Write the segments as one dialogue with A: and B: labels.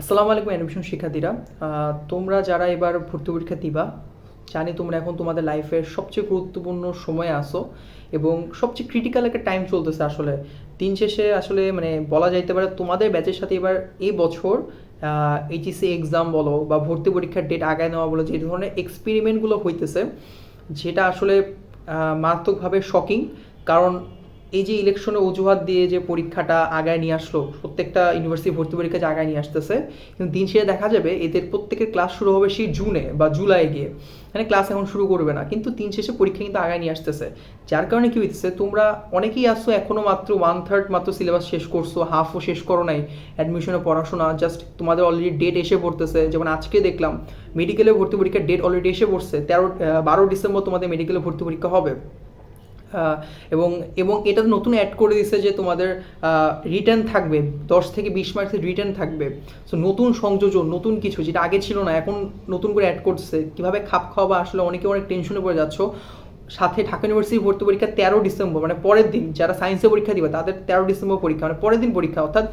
A: আসসালামু আলাইকুম অ্যাডমিশন শিক্ষার্থীরা। তোমরা যারা এবার ভর্তি পরীক্ষা দিবা, জানি তোমরা এখন তোমাদের লাইফের সবচেয়ে গুরুত্বপূর্ণ সময়ে আসো এবং সবচেয়ে ক্রিটিক্যাল একটা টাইম চলতেছে আসলে। দিন শেষে আসলে মানে বলা যাইতে পারে তোমাদের ব্যাচের সাথে এবার এই বছর এইচএসসি এক্সাম বলো বা ভর্তি পরীক্ষার ডেট আগায় নেওয়া বলো, যে ধরনের এক্সপেরিমেন্টগুলো হইতেছে, যেটা আসলে মারাত্মকভাবে শকিং কারণ এই যে ইলেকশনে অজুহাত দিয়ে যে পরীক্ষাটা আগায় নিয়ে আসলো, প্রত্যেকটা ইউনিভার্সিটি ভর্তি পরীক্ষা যে আগায় নিয়ে আসতেছে, কিন্তু দিন শেষে দেখা যাবে এদের প্রত্যেকের ক্লাস শুরু হবে সেই জুনে বা জুলাই গিয়ে। মানে ক্লাস এখন শুরু করবে না, কিন্তু দিন শেষে পরীক্ষা কিন্তু আগায় নিয়ে আসতেছে। যার কারণে কি হইতেছে, তোমরা অনেকেই আসছো এখনও মাত্র ওয়ান থার্ড মাত্র সিলেবাস শেষ করছ হাফও শেষ করো নাই অ্যাডমিশনে পড়াশোনা জাস্ট তোমাদের অলরেডি ডেট এসে পড়তেছে। যেমন আজকে দেখলাম মেডিকেলে ভর্তি পরীক্ষার ডেট অলরেডি এসে পড়ছে, তেরো বারো ডিসেম্বর তোমাদের মেডিকেলে ভর্তি পরীক্ষা হবে। এবং এবং এটা নতুন অ্যাড করে দিছে যে তোমাদের রিটার্ন থাকবে, দশ থেকে বিশ মার্কসের রিটার্ন থাকবে। সো নতুন সংযোজন, নতুন কিছু যেটা আগে ছিল না, এখন নতুন করে অ্যাড করছে। কীভাবে খাপ খাওয়াবা, আসলে অনেকে অনেক টেনশনে পড়ে যাচ্ছ। সাথে ঢাকা ইউনিভার্সিটি ভর্তি পরীক্ষা তেরো ডিসেম্বর মানে পরের দিন, যারা সায়েন্সে পরীক্ষা দিবে, তাদের তেরো ডিসেম্বর পরীক্ষা মানে পরের দিন পরীক্ষা, অর্থাৎ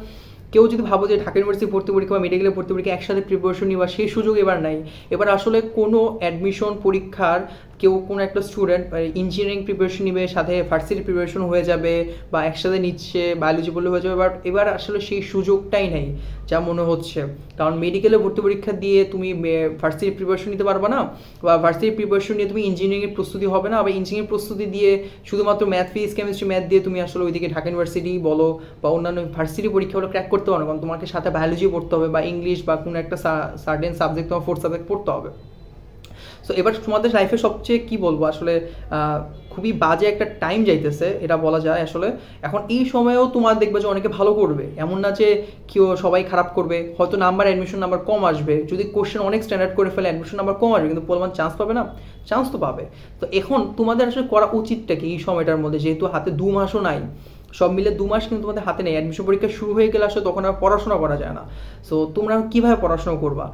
A: কেউ যদি ভাবো যে ঢাকা ইউনিভার্সিটি ভর্তি পরীক্ষা বা মেডিকেলে ভর্তি পরীক্ষা একসাথে প্রিপারেশন নিবা সেই সুযোগ এবার নাই। এবার আসলে কোনো অ্যাডমিশন পরীক্ষার কেউ কোনো একটা স্টুডেন্ট ইঞ্জিনিয়ারিং প্রিপারেশন নিবে, সাথে ভার্সিটি প্রিপারেশন হয়ে যাবে, বা একসাথে নিচ্ছে বায়োলজি বললে হয়ে যাবে বাট এবার আসলে সেই সুযোগটাই নেই, যা মনে হচ্ছে। কারণ মেডিকেলে ভর্তি পরীক্ষা দিয়ে তুমি ভার্সিটি প্রিপারেশন নিতে পারবে না, বা ভার্সিটি প্রিপারেশন নিয়ে তুমি ইঞ্জিনিয়ারিংয়ের প্রস্তুতি হবে না, বা ইঞ্জিনিয়ারিং প্রস্তুতি দিয়ে শুধুমাত্র ম্যাথ ফিজিক্স কেমিস্ট্রি ম্যাথ দিয়ে তুমি আসলে ওইদিকে ঢাকা ইউনিভার্সিটি বলো, বা অন্যান্য ভার্সিটি পরীক্ষাগুলো ক্র্যাক করতে পারো কারণ তোমাকে সাথে বায়োলজি পড়তে হবে, বা ইংলিশ বা কোনো একটা সার্টেন সাবজেক্ট তোমার ফোর্থ সাবজেক্ট পড়তে হবে। সো এবার তোমাদের লাইফে সবচেয়ে কি বলব? আসলে খুবই বাজে একটা টাইম যাইতেছে, এটা বলা যায়। আসলে, এখন এই সময়েও তোমার দেখবে যে অনেকে ভালো করবে। এমন না যে কেউ সবাই খারাপ করবে। হয়তো নাম্বার অ্যাডমিশন নাম্বার কম আসবে। যদি কোশ্চেন অনেক স্ট্যান্ডার্ড করে ফেলে অ্যাডমিশন নাম্বার কম আসবে, কিন্তু পরিমাণ চান্স পাবে না? চান্স তো পাবে। তো এখন তোমাদের আসলে করা উচিতটা কি এই সময়টার মধ্যে? যেহেতু হাতে দু মাসও নাই। সব মিলে দু মাস কিন্তু তোমাদের হাতে নেই। অ্যাডমিশন পরীক্ষা শুরু হয়ে গেলে আসলে তখন আর পড়াশোনা করা যায় না। সো তোমরা কীভাবে পড়াশোনা করবা?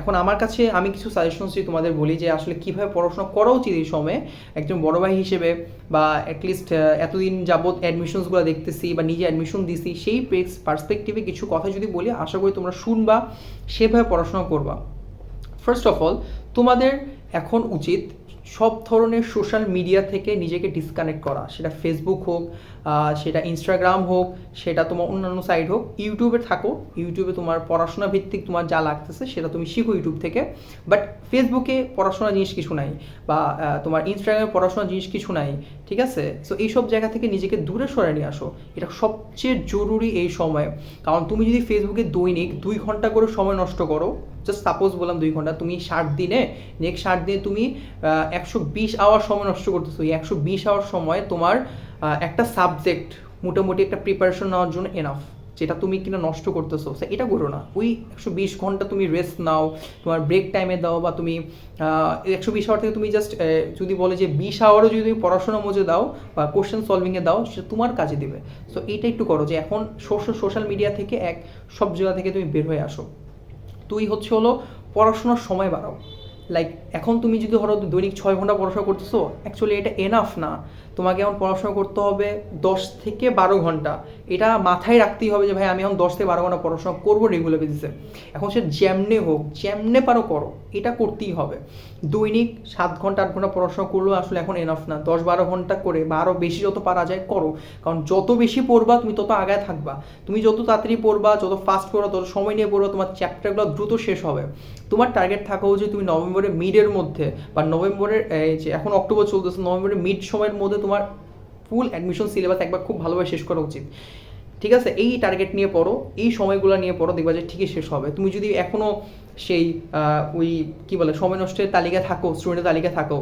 A: এখন আমার কাছে আমি কিছু সাজেশনস যদি তোমাদের বলি যে আসলে কীভাবে পড়াশোনা করা উচিত এই সময়ে। একজন বড় ভাই হিসেবে বা অ্যাটলিস্ট এতদিন যাবৎ অ্যাডমিশনসগুলো দেখতেছি বা নিজে অ্যাডমিশন দিছি, সেই পার্সপেক্টিভে কিছু কথা যদি বলি, আশা করি তোমরা শুনবা, সেভাবে পড়াশোনা করবা। ফার্স্ট অফ অল তোমাদের এখন উচিত সব ধরনের সোশ্যাল মিডিয়া থেকে নিজেকে ডিসকানেক্ট করা। সেটা ফেসবুক হোক সেটা ইনস্টাগ্রাম হোক, সেটা তোমার অন্যান্য সাইট হোক ইউটিউবে থাকো। ইউটিউবে তোমার পড়াশোনা ভিত্তিক তোমার যা লাগতেছে সেটা তুমি শিখো ইউটিউব থেকে। বাট ফেসবুকে পড়াশোনা জিনিস কিছু নাই বা তোমার ইনস্টাগ্রামে পড়াশোনা জিনিস কিছু নাই, ঠিক আছে? সো এইসব জায়গা থেকে নিজেকে দূরে সরে নিয়ে আসো। এটা সবচেয়ে জরুরি এই সময়ে। কারণ তুমি যদি ফেসবুকে দৈনিক দুই ঘণ্টা করে সময় নষ্ট করো জাস্ট সাপোজ বললাম দুই ঘণ্টা, তুমি ষাট দিনে নেক্সট ষাট দিনে তুমি একশো বিশ আওয়ার সময় নষ্ট করতেছো। এই একশো বিশ আওয়ার সময় তোমার একটা সাবজেক্ট মোটামুটি একটা প্রিপারেশন নেওয়ার জন্য এনাফ যেটা তুমি কিনা নষ্ট করতেছো। এটা করো না। ওই একশো বিশ ঘণ্টা তুমি রেস্ট নাও, তোমার ব্রেক টাইমে দাও বা তুমি একশো বিশ আওয়ার থেকে তুমি জাস্ট যদি বলে যে বিশ আওয়ারও যদি তুমি পড়াশোনা মজে দাও বা কোশ্চেন সলভিংয়ে দাও, সেটা তোমার কাজে দেবে। সো এইটা একটু করো যে এখন সোশ্যাল সোশ্যাল মিডিয়া থেকে এক, সব জায়গা থেকে তুমি বের হয়ে আসো। তুই হচ্ছে হলো পড়াশোনার সময় বাড়াও। লাইক এখন তুমি যদি ধরো দৈনিক ছয় ঘণ্টা পড়াশোনা করতেছো অ্যাকচুয়ালি এটা এনাফ না। তোমাকে এখন পড়াশোনা করতে হবে দশ থেকে বারো ঘণ্টা। এটা মাথায় রাখতেই হবে যে, ভাই, আমি এখন দশ থেকে বারো ঘণ্টা পড়াশোনা করব রেগুলার বেসিসে এখন সে যেমনে হোক, যেমনে পারো করো, এটা করতেই হবে। দৈনিক সাত ঘণ্টা, আট ঘণ্টা পড়াশোনা করলেও আসলে এখন এনাফ না। দশ বারো ঘণ্টা করে বা আরও বেশি যত পারা যায় করো। কারণ যত বেশি পড়বা, তুমি তত আগায় থাকবা। তুমি যত তাড়াতাড়ি পড়বা, যত ফাস্ট পড়বা, তত সময় নিয়ে পড়বা, তোমার চ্যাপ্টারগুলো দ্রুত শেষ হবে। তোমার টার্গেট থাকা উচিত তুমি নভেম্বরের মিডের মধ্যে বা নভেম্বরের, এই যে, এখন অক্টোবর চলতেছে, নভেম্বরের মিড সময়ের মধ্যে তোমার ফুল অ্যাডমিশন সিলেবাস একবার খুব ভালোভাবে শেষ করা উচিত। ঠিক আছে? এই টার্গেট নিয়ে পড়ো, এই সময়গুলো নিয়ে পড়ো, দেখবা যে ঠিকই শেষ হবে। তুমি যদি এখনও সেই ওই কি বলে, সময় নষ্টের তালিকায় থাকো স্টুডেন্টের তালিকায় থাকো,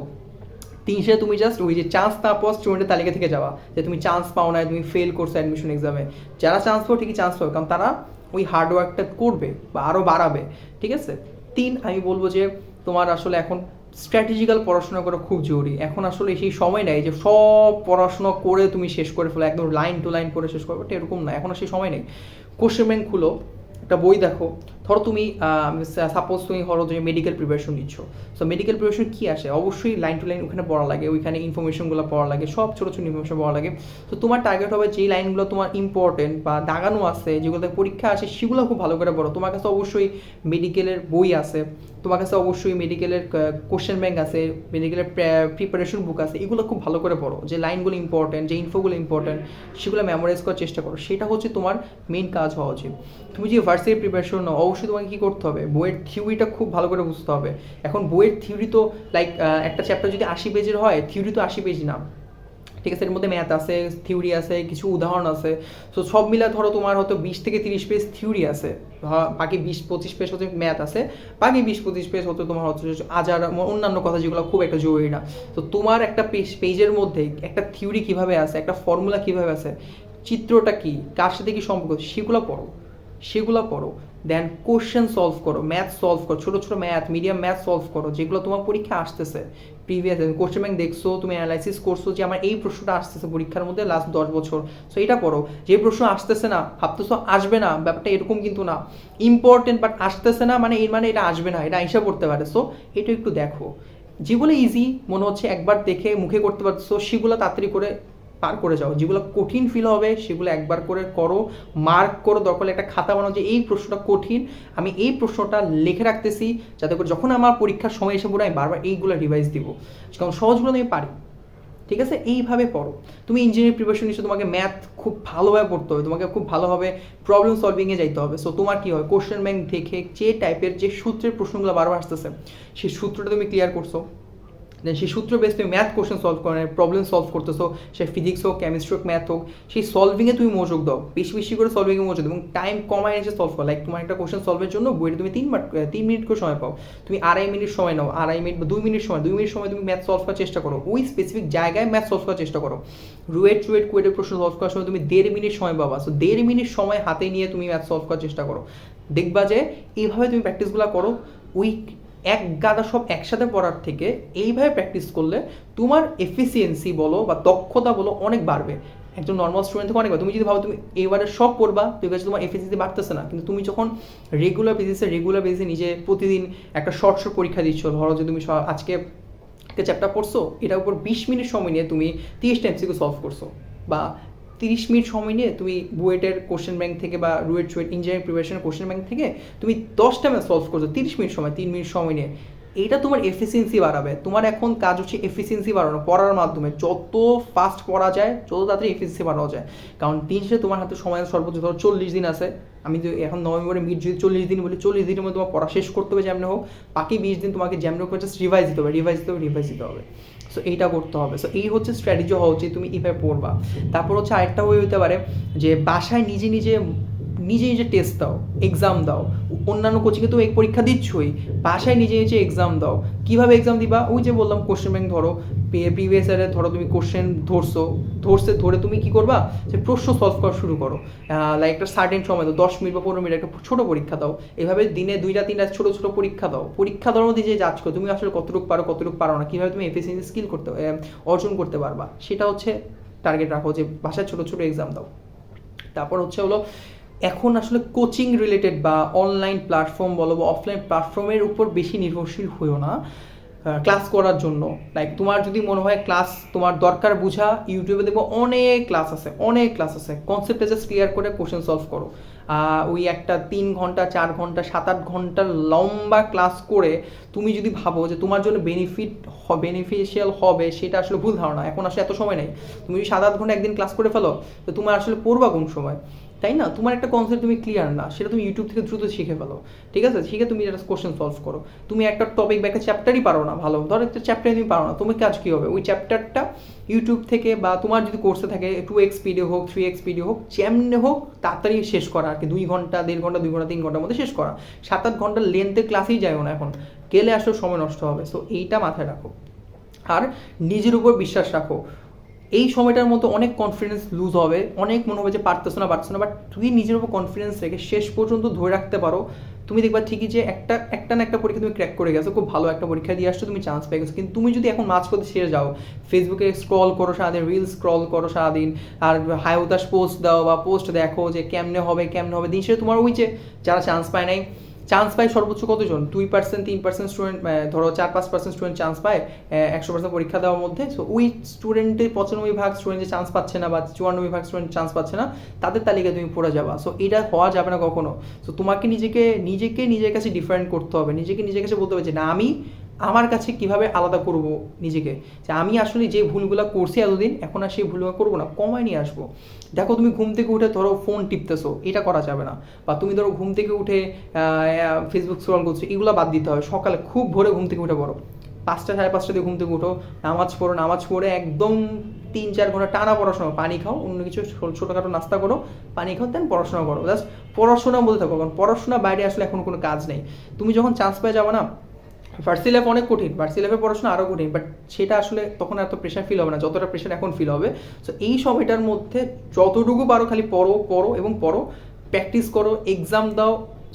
A: তিনশে তুমি জাস্ট ওই যে চান্স না পাওয়া স্টুডেন্টের তালিকা থেকে যাওয়া যে তুমি চান্স পাও না তুমি ফেল করছ অ্যাডমিশন এক্সামে যারা চান্স পাও, ঠিকই চান্স পাবে, কারণ তারা ওই হার্ডওয়ার্কটা করবে বা আরও বাড়াবে। ঠিক আছে? তিন, আমি বলব যে তোমার আসলে এখন স্ট্র্যাটেজিক্যাল পড়াশোনা করা খুব জরুরি। এখন আসলে সেই সময় নেই যে সব পড়াশোনা করে তুমি শেষ করে ফেলো, একদম লাইন টু লাইন করে শেষ করবে এরকম না, এখন সেই সময় নেই। কোশ্চেন ব্যাংক খুলো, একটা বই দেখো ধরো তুমি সাপোজ তুমি ধরো তুমি মেডিকেল প্রিপারেশন নিচ্ছ। সো মেডিকেল প্রিপারেশন কী আসে? অবশ্যই লাইন টু লাইন ওখানে পড়া লাগে, ওইখানে ইনফরমেশনগুলো পড়া লাগে, সব ছোটো ছোটো ইনফরমেশন পড়া লাগে। তো তোমার টার্গেট হবে যেই লাইনগুলো তোমার ইম্পর্টেন্ট বা দাগানো আছে, যেগুলোতে পরীক্ষা আসে, সেগুলো খুব ভালো করে পড়ো। তোমার কাছে অবশ্যই মেডিকেলের বই আছে, তোমার কাছে অবশ্যই মেডিকেলের কোশ্চেন ব্যাংক আছে মেডিকেলের প্রিপারেশন বুক আছে, এগুলো খুব ভালো করে পড়ো। যে লাইনগুলো ইম্পর্টেন্ট যে ইনফোগুলো ইম্পর্টেন্ট সেগুলো মেমোরাইজ করার চেষ্টা করো। সেটা হচ্ছে তোমার মেন কাজ হওয়া উচিত। তুমি যে ভার্সিটি প্রিপারেশন নাও অবশ্যই তোমাকে কী করতে হবে? বইয়ের থিওরিটা খুব ভালো করে বুঝতে হবে। এখন বইয়ের থিওরি তো লাইক একটা চ্যাপ্টার যদি আশি পেজের হয় থিওরি তো আশি পেজ না। ঠিক আছে, এর মধ্যে ম্যাথ আছে থিওরি আছে, কিছু উদাহরণ আছে। সো সব মিলা ধরো তোমার হয়তো বিশ থেকে তিরিশ পেজ থিওরি আছে। বাকি বিশ, পঁচিশ পেজ হচ্ছে ম্যাথ আছে। বাকি বিশ, পঁচিশ পেজ হচ্ছে তোমার হচ্ছে আজার অন্যান্য কথা যেগুলো খুব একটা জরুরি না। তো তোমার একটা পেজ পেজের মধ্যে একটা থিওরি কীভাবে আছে, একটা ফর্মুলা কীভাবে আছে, চিত্রটা কি, কার সাথে কী সম্পর্ক, সেগুলো পড়ো। সেগুলো পড়ো। দেন কোশ্চেন সলভ করো ম্যাথ সলভ করো, ছোটো ছোটো ম্যাথ মিডিয়াম ম্যাথ সলভ করো, যেগুলো তোমার পরীক্ষা আসতেছে। প্রিভিয়াস কোশ্চেন ব্যাংক দেখছ, তুমি অ্যানালাইসিস করছ যে আমার এই প্রশ্নটা আসতেছে পরীক্ষার মধ্যে লাস্ট দশ বছর। সো এটা পড়ো যে প্রশ্ন আসতেছে না, ভাবতেছো আসবে না, ব্যাপারটা এরকম কিন্তু না। ইম্পর্টেন্ট বাট আসতেছে না মানে এর মানে এটা আসবে না, এটা আইসা পড়তে পারে। সো এটা একটু দেখো। যেগুলো ইজি মনে হচ্ছে একবার দেখে মুখে করতে পারছ সেগুলো তাড়াতাড়ি করে পার করে যাও। যেগুলো কঠিন ফিল হবে, সেগুলো একবার করে করো। মার্ক করো দরকার একটা খাতা বানাও যে, এই প্রশ্নটা কঠিন। আমি এই প্রশ্নটা লিখে রাখতেছি, যাতে করে যখন আমার পরীক্ষার সময় এসে পড়ে, আমি বারবার এইগুলো রিভাইজ দিব। কারণ সহজগুলো আমি পারি। ঠিক আছে? এইভাবে পড়ো তুমি ইঞ্জিনিয়ারিং প্রিপারেশন নিশ্চয় তোমাকে ম্যাথ খুব ভালোভাবে পড়তে হবে। তোমাকে খুব ভালোভাবে প্রবলেম সলভিংয়ে যাইতে হবে। সো তোমার কী হয়? কোশ্চেন ব্যাংক দেখে যে টাইপের যে সূত্রের প্রশ্নগুলো বারবার আসতেছে সেই সূত্রটা তুমি ক্লিয়ার করছ। দেন সেই সূত্র বেস তুমি ম্যাথ কোশ্চেন সলভ করে প্রবলেম সলভ করতেছো, সে ফিজিক্স হোক কেমিস্ট্রি হোক ম্যাথ হোক, সেই সলভিংয়ে তুমি মনোযোগ দাও। বেশি বেশি করে সলভিংয়ে মনোযোগ এবং টাইম কমায় এসে সলভ করো। লাইক তোমার একটা কোশ্চেন সলভের জন্য বইটা তুমি তিন তিন মিনিট করে সময় পাও। তুমি আড়াই মিনিট সময় নাও, আড়াই মিনিট বা দুই মিনিট সময়, দুই মিনিট সময় তুমি ম্যাথ সলভ করার চেষ্টা করো। ওই স্পেসিফিক জায়গায় ম্যাথ সলভ করার চেষ্টা করো। রুয়েট টুয়েট কুয়েটের প্রশ্ন সলভ করার সময় তুমি দেড় মিনিট সময় পাবা। সো দেড় মিনিট সময় হাতে নিয়ে তুমি ম্যাথ সলভ করার চেষ্টা করো। দেখবা যে এইভাবে তুমি প্র্যাকটিসগুলো করো। ওই এক গাদা সব একসাথে পড়ার থেকে এইভাবে প্র্যাকটিস করলে তোমার এফিসিয়েন্সি বলো বা দক্ষতা বলো অনেক বাড়বে। একজন নর্মাল স্টুডেন্ট থেকে অনেক তুমি যদি ভাবো তুমি এবারে সব পড়বা তো কাছে তোমার এফিসিয়েন্সি বাড়তেছে না। কিন্তু তুমি যখন রেগুলার বেসিসে রেগুলার বেসিসে নিজে প্রতিদিন একটা শর্ট শর্ট পরীক্ষা দিচ্ছ, ধরো যে তুমি আজকে একটা চ্যাপ্টার পড়ছো, এটার উপর বিশ মিনিট সময় নিয়ে তুমি তিরিশটা এমসিকিউ সলভ করছ বা তিরিশ মিনিট সময় নিয়ে তুমি বুয়েটের কোশ্চেন ব্যাংক থেকে বা রুয়েট চুয়েট ইঞ্জিনিয়ারিং প্রিপারেশনের কোশ্চেন ব্যাংক থেকে তুমি দশটা ম্যাথ সলভ করছ, তিরিশ মিনিট সময়, তিন মিনিট সময় নিয়ে। এইটা তোমার এফিসিয়েন্সি বাড়াবে। তোমার এখন কাজ হচ্ছে এফিসিয়েন্সি বাড়ানো, পড়ার মাধ্যমে। যত ফাস্ট পড়া যায়, যত তাড়াতাড়ি এফিসিয়েন্সি বাড়ানো যায়। কারণ দিন তোমার হাতে সময় সর্বোচ্চ ধরো চল্লিশ দিন আছে। আমি যদি এখন নভেম্বরে মিড যদি চল্লিশ দিন বলি, চল্লিশ দিনের মধ্যে তোমার পড়া শেষ করতে হবে যেমন হোক, বাকি বিশ দিন তোমাকে যেমন হোক জাস্ট রিভাইজ দিতে হবে রিভাইজ দিতে হবে রিভাইজ দিতে হবে। সো এইটা করতে হবে। সো এই হচ্ছে স্ট্র্যাটেজি হওয়া উচিত, তুমি এইভাবে পড়বা। তারপর হচ্ছে আরেকটা হয়ে হতে পারে যে বাসায় নিজে নিজে নিজে নিজে টেস্ট দাও এক্সাম দাও। অন্যান্য কোচিংয়ে তুমি এই পরীক্ষা দিচ্ছই। বাসায় নিজে নিজে এক্সাম দাও। কীভাবে এক্সাম দিবা? ওই যে বললাম কোশ্চেন ব্যাংক ধরো। প্রিভিয়াস ইয়ারে ধরো তুমি কোশ্চেন ধরছো। ধরছে ধরে তুমি কি করবা? যে প্রশ্ন সলভ করা শুরু করো। লাইক একটা সার্টেন সময় দাও, দশ মিনিট বা পনেরো মিনিট একটা ছোটো পরীক্ষা দাও। এভাবে দিনে দুইটা, তিনটা ছোটো ছোটো পরীক্ষা দাও। পরীক্ষা দেওয়ার মধ্যে যে যাচ্ছ তুমি আসলে কতটুকু পারো কতটুকু পারো না, কীভাবে তুমি এফিসিয়েন্সি স্কিল করতে অর্জন করতে পারবা। সেটা হচ্ছে টার্গেট রাখো যে বাসায় ছোটো ছোটো এক্সাম দাও। তারপর হচ্ছে হলো এখন আসলে কোচিং রিলেটেড বা অনলাইন প্ল্যাটফর্ম বলো বা অফলাইন প্ল্যাটফর্মের উপর বেশি নির্ভরশীল হইও না ক্লাস করার জন্য। লাইক তোমার যদি মনে হয় ক্লাস তোমার দরকার বুঝা ইউটিউবে দেখব অনেক ক্লাস আছে, অনেক ক্লাস আছে। কনসেপ্টে জাস্ট ক্লিয়ার করে কোশ্চেন সলভ করো। ওই একটা তিন ঘণ্টা, চার ঘণ্টা, সাত আট ঘণ্টার লম্বা ক্লাস করে তুমি যদি ভাবো যে তোমার জন্য বেনিফিট বেনিফিশিয়াল হবে, সেটা আসলে ভুল ধারণা। এখন আসলে এত সময় নেই। তুমি যদি সাত আট ঘণ্টা একদিন ক্লাস করে ফেলো, তো তোমার আসলে পড়বা কোন সময়? তাই না? তোমার একটা কনসেপ্ট তুমি ক্লিয়ার না, সেটা তুমি ইউটিউব থেকে দ্রুত শিখে ফেলো। ঠিক আছে? শিখে তুমি একটা কোশ্চেন সলভ করো। তুমি একটা টপিক বা একটা চ্যাপ্টারই পারো না ভালো। ধরো একটা চ্যাপ্টারই তুমি পারো না, তোমার কাজ কী হবে? ওই চ্যাপ্টারটা ইউটিউব থেকে বা তোমার যদি কোর্সে থাকে টু এক্স পিডি হোক থ্রি এক্স পিডি হোক, যেমনে হোক, তাড়াতাড়ি শেষ করা আর কি। দুই ঘণ্টা, দেড় ঘণ্টা, দুই ঘণ্টা, তিন ঘণ্টার মধ্যে শেষ করা। সাত আট ঘণ্টার লেন্থের ক্লাসেই যায়ও না এখন। গেলে আসলে সময় নষ্ট হবে। সো এইটা মাথায় রাখো। আর নিজের উপর বিশ্বাস রাখো। এই সময়টার মতো অনেক কনফিডেন্স লুজ হবে, অনেক মনে হবে যে পারতেছো না পারছ না বাট তুমি নিজের উপর কনফিডেন্স রেখে শেষ পর্যন্ত ধরে রাখতে পারো। তুমি দেখবা ঠিকই যে একটা একটা না একটা পরীক্ষা তুমি ক্র্যাক করে গেছো, খুব ভালো একটা পরীক্ষা দিয়ে আসছো, তুমি চান্স পেয়ে গেছো। কিন্তু তুমি যদি এখন মাঝ করতে শেষ যাও ফেসবুকে স্ক্রল করো সারাদিন রিল স্ক্রল করো সারাদিন, আর হাই হতাশ পোস্ট দাও বা পোস্ট দেখো যে কেমনে হবে কেমনে হবে, দিন শেষে তোমার ওই যে যারা চান্স পায় নাই চান্স পায় সর্বোচ্চ কতজন? দুই পার্সেন্ট তিন পার্সেন্ট স্টুডেন্ট ধরো চার পাঁচ পার্সেন্ট স্টুডেন্ট চান্স পায় একশো পার্সেন্ট পরীক্ষা দেওয়ার মধ্যে। সো ওই স্টুডেন্টের পঁচানব্বই ভাগ স্টুডেন্ট যে চান্স পাচ্ছে না বা চুয়ানব্বই ভাগ স্টুডেন্ট চান্স পাচ্ছে না, তাদের তালিকায় তুমি পড়ে যাবা। সো এটা হওয়া যাবে না কখনো। সো তোমাকে নিজেকে নিজেকে নিজের কাছে ডিফারেন্ট করতে হবে। নিজেকে নিজের কাছে বলতে হবে যে, না, আমি আমার কাছে কীভাবে আলাদা করব নিজেকে? যে আমি আসলে যে ভুলগুলো করছি এতদিন, এখন আর সেই ভুলগুলো করব না, কমায় নিয়ে আসব। দেখো, তুমি ঘুম থেকে উঠে ধরো ফোন টিপতেছো, এটা করা যাবে না। বা তুমি ধরো ঘুম থেকে উঠে ফেসবুক স্ক্রল করছ, এগুলো বাদ দিতে হবে সকালে খুব ভোরে ঘুম থেকে উঠে পড়ো। পাঁচটা, সাড়ে পাঁচটা দিয়ে ঘুম থেকে উঠো, নামাজ পড়ো, নামাজ পড়ে একদম তিন, চার ঘণ্টা টানা পড়াশোনা পানি খাও, অন্য কিছু ছোটোখাটো নাস্তা করো, পানি খাও দেন পড়াশোনা করো। জাস্ট পড়াশোনা বলতে থাকো, কারণ পড়াশোনা বাইরে আসলে এখন কোনো কাজ নেই। তুমি যখন চান্স পেয়ে যাবে না ভার্সি লাইফ অনেক কঠিন ফার্স্ট লাইফে পড়াশোনা আরও কঠিন বাট সেটা আসলে তখন এত প্রেশার ফিল হবে না, যতটা প্রেশার এখন ফিল হবে। সো এই সময়টার মধ্যে যতটুকু পারো খালি পড়ো পড়ো এবং পড়ো প্র্যাকটিস করো এক্সাম দাও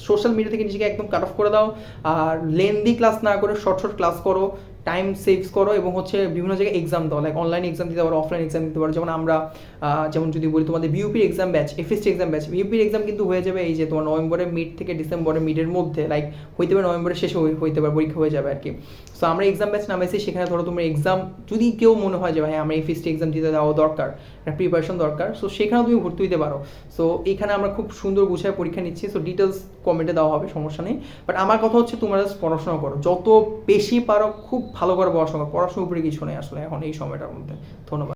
A: সোশ্যাল মিডিয়া থেকে নিজেকে একদম কাট অফ করে দাও, আর লেন্দি ক্লাস না করে শর্ট শর্ট ক্লাস করো টাইম সেভস করো এবং হচ্ছে বিভিন্ন জায়গায় এক্সাম দাও লাইক অনলাইন এক্সাম দিতে পারো অফলাইন এক্সাম দিতে পারো। যেমন আমরা যেমন যদি বলি তোমাদের বিউপির exam batch F S T exam batch বিউপির exam কিন্তু হয়ে যাবে এই যে তোমার নভেম্বরের মিড থেকে ডিসেম্বরের মিডের মধ্যে লাইক হইতে পারে নভেম্বরের শেষে হই- হইতে পারে, পরীক্ষা হয়ে যাবে আর কি সো আমরা এক্সাম ব্যাচ নামাইছি, সেখানে ধরো তোমার এক্সাম যদি কেউ মনে হয় যে ভাই আমার এফএসটি এক্সাম দিতে দেওয়া দরকার, একটা প্রিপারেশন দরকার সো সেখানেও তুমি ভর্তি হতে পারো। সো এখানে আমরা খুব সুন্দর গুছায় পরীক্ষা নিচ্ছি সো ডিটেলস কমেন্টে দেওয়া হবে, সমস্যা নেই। বাট আমার কথা হচ্ছে তোমরা পড়াশোনা করো। যত বেশি পারো, খুব ভালো করে পড়াশোনা পড়াশোনার উপরে কিছু নেই আসলে এখন এই সময়টার মধ্যে। ধন্যবাদ।